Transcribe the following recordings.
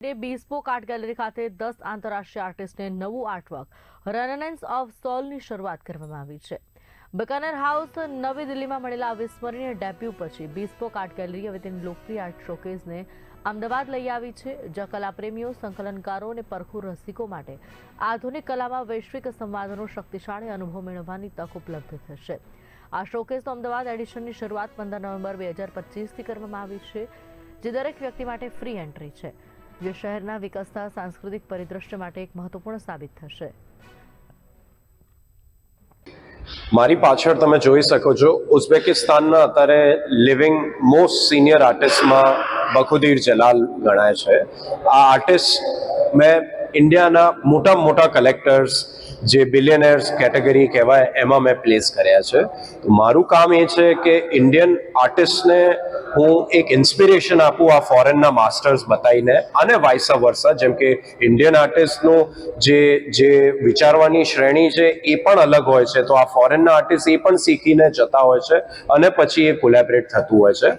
તે બીસ્પોક art gallery ખાતે દસ આંતરરાષ્ટ્રીય આર્ટિસ્ટને નવું આર્ટવર્ક રનનેન્સ ઓફ સોલની શરૂઆત કરવામાં આવી છે. બકાનેર હાઉસ નવી દિલ્હીમાં મળેલા અવિસ્મરણીય ડેબ્યુ પછી બીસ્પોક આર્ટ ગેલેરી હવે તેની લોકપ્રિય આર્ટ શોકેઝને અમદાવાદ લઈ આવી છે, જ્યાં કલાપ્રેમીઓ, સંકલનકારો અને પરખુ રસિકો માટે આધુનિક કલામાં વૈશ્વિક સંવાદનો શક્તિશાળી અનુભવ મેળવવાની તક ઉપલબ્ધ થશે. આ શોકેસનો અમદાવાદ એડિશનની શરૂઆત પંદર નવેમ્બર બે હજાર પચીસથી કરવામાં આવી છે, જે દરેક વ્યક્તિ માટે ફ્રી એન્ટ્રી છે. જે શહેરના વિકસતા સાંસ્કૃતિક પરિદ્રશ્ય માટે એક મહત્વપૂર્ણ સાબિત થશે. મારી પાછળ તમે જોઈ શકો છો, ઉઝબેકિસ્તાનના અત્યારે લિવિંગ મોસ્ટ સિનિયર આર્ટિસ્ટમાં બખુદીર જલાલ ગણાય છે. આ આર્ટિસ્ટ મેં ઇન્ડિયાના મોટા મોટા કલેક્ટર્સ જે બિલિયનર્સ કેટેગરી કહેવાય, એમાં મેં પ્લેસ કર્યા છે. તો મારું કામ એ છે કે ઇન્ડિયન આર્ટિસ્ટને હું એક ઇન્સ્પિરેશન આપું આ ફોરેનના માસ્ટર્સ બતાવીને અને વાઇસા વર્સા જેમ કે ઇન્ડિયન આર્ટિસ્ટનું જે જે વિચારવાની શ્રેણી છે એ પણ અલગ હોય છે. તો આ ફોરેનના આર્ટિસ્ટ એ પણ શીખીને જતા હોય છે અને પછી એ કોલેબરેટ થતું હોય છે.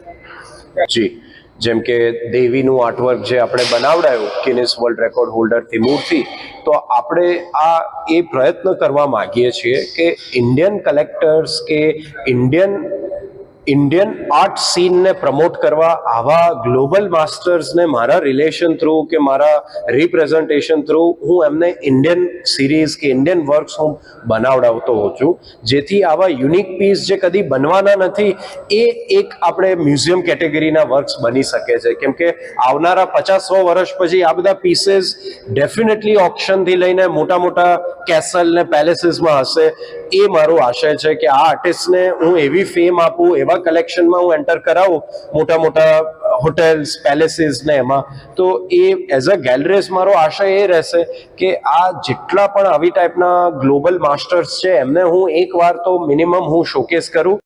જી. જેમ કે દેવીનું આર્ટવર્ક જે આપણે બનાવડાયું કિનિસ વર્લ્ડ રેકોર્ડ હોલ્ડરથી મૂર્તિ તો આપણે આ એ પ્રયત્ન કરવા માગીએ છીએ કે ઇન્ડિયન કલેક્ટર્સ કે ઇન્ડિયન ઇન્ડિયન આર્ટ સીનને પ્રમોટ કરવા, આવા ગ્લોબલ માસ્ટર્સને મારા રિલેશન થ્રુ કે મારા રિપ્રેઝન્ટેશન થ્રુ હું એમને ઇન્ડિયન સિરીઝ કે ઇન્ડિયન વર્ક્સ હું બનાવડાવતો હોઉં છું. જેથી આવા યુનિક પીસ જે કદી બનવાના નથી, એ એક આપણે મ્યુઝિયમ કેટેગરીના વર્ક્સ બની શકે છે. કેમ કે આવનારા પચાસ સો વર્ષ પછી આ બધા પીસીસ ડેફિનેટલી ઓપ્શનથી લઈને મોટા મોટા કેસલ ને પેલેસીસમાં હશે, એ મારો આશય છે કે આ આર્ટિસ્ટને હું એવી ફેમ આપું, એવા કલેક્શનમાં હું એન્ટર કરાવું, મોટા મોટા હોટેલ્સ પેલેસીસ ને એમાં. તો એ એઝ અ ગેલેરીસ મારો આશય એ રહેશે કે આ જેટલા પણ આવી ટાઈપના ગ્લોબલ માસ્ટર્સ છે, એમને હું એકવાર તો મિનિમમ હું શોકેસ કરું.